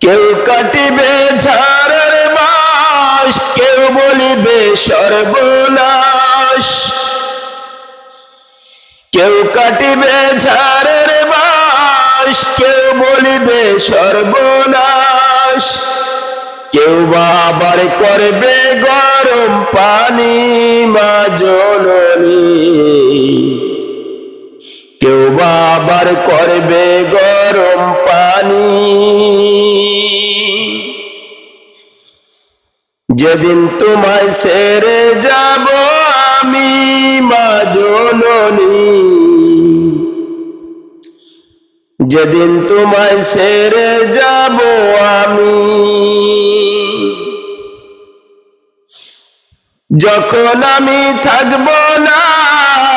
কেউ কাটিবে ঝাড়ের মাস কেউ বলিবে সর্বনাশ। কেউ কাটিবে ঝাড়ের মাস কেউ বলিবে সর্বনাশ। কেউ বাবার করবে গরম পানি, মা জননী। কেউ বাবার করবে গরম পানি। যেদিন তোমায় সেরে যাব আমি মা জননী। যেদিন তোমায় সেরে যাব আমি। যখন আমি থাকব না,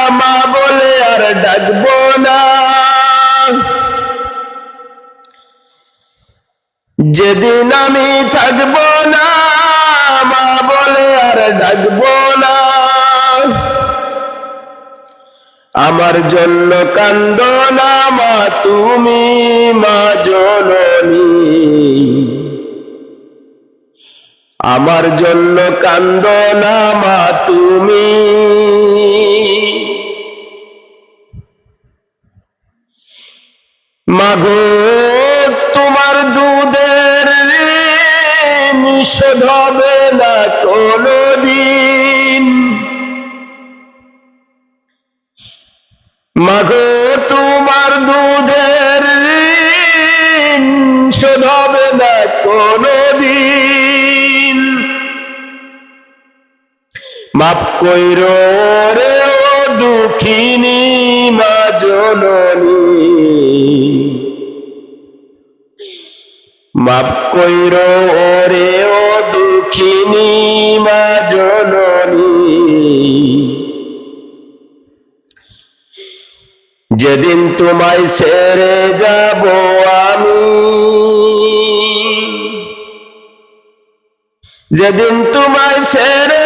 মা বলে আর ডাকব না। যেদিন আমি থাকব না মা বলে, আর ডাকব না। আমার জন্য কান্দ না মা, তুমি মা জননী। আমার জন্য কান্দ না মা, তুমি মাগো ঋণ শোধ হবে না কোনো দিন মাগো, তোমার দুধের ঋণ শোধ হবে না কোনো দিন মাপ কইর রে দুঃখিনী মা জননী। মাপ কইর, ওরে ও দুঃখিনী মা জননী। যেদিন তোমায় সেরে যাব আমি। যেদিন তোমায় ছেড়ে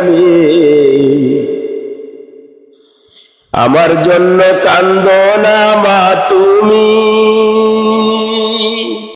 জননী আমার জন্য কান্দ না মা তুমি।